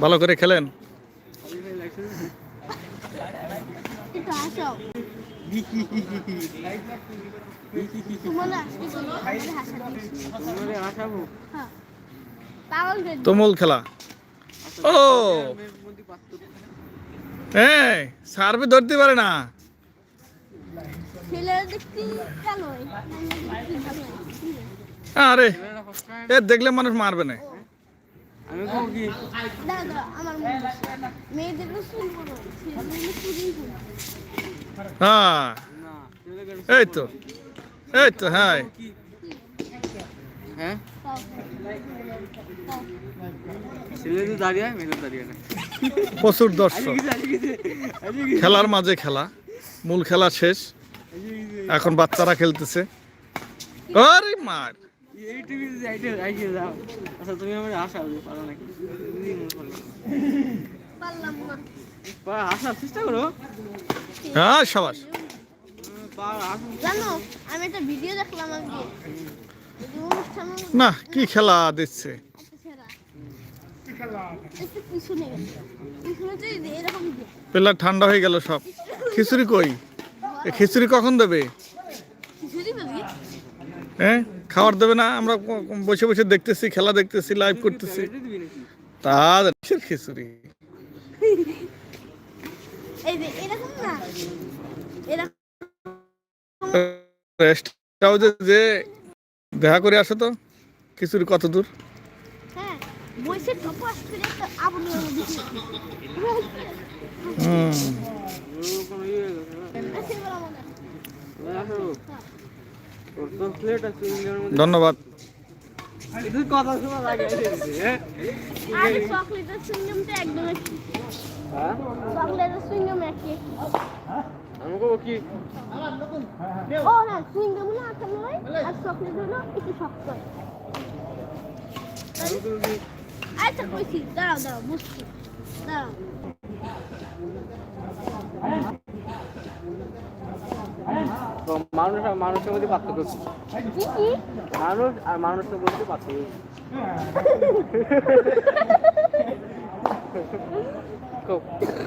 ভালো করে খেলেন। তুমুল খেলা। ও! হ্যাঁ সার্ভে ধরতে পারে না। আরে, এ দেখলে মানুষ মারবে না। আমি দাঁড়া দাঁড়া আমার। মেয়েদের চুল বড় হ্যাঁ। এই তো। এই তো হ্যাঁ? হ্যাঁ প্রচুর দর্শক। খেলার মাঝে খেলা মূল খেলা শেষ। এখন বাচ্চারা খেলতেছে। আরে মার। এই টিভি যাও। আচ্ছা তুমি আমার আশা পারো নাকি? পারলাম না। পা- আসার চেষ্টা করো। হ্যাঁ সাবাস। পা- আসো। জানো আমি একটা ভিডিও দেখলাম আজকে এই যে অনুষ্ঠানের মধ্যে না কি খেলা দিচ্ছে? একটা ছেঁড়া। একটু পিছনে গেছে পিছনে তো এই যে এরকম দিয়ে। পেলা ঠান্ডা হয়ে গেল সব। খিচুড়ি কই? এ খিচুড়ি কখন দেবে? খিচুড়ি হ্যাঁ? খাবার দেবে না আমরা বসে বসে দেখতেছি খেলা দেখতেছি লাইভ করতেছি। তা কিসের খিচুড়ি? রেস্ট হাউসে যে দেখা করে আসো তো খিচুড়ি কত দূর? হ্যাঁ হুম। ধন্যবাদ। আচ্ছা কইছি দাঁড়াও দাঁড়াও বুঝছি দাঁড়াও। তো মানুষ আর মানুষের মধ্যে পার্থক্য কি? মানুষ আর মানুষের মধ্যে পার্থক্য কি?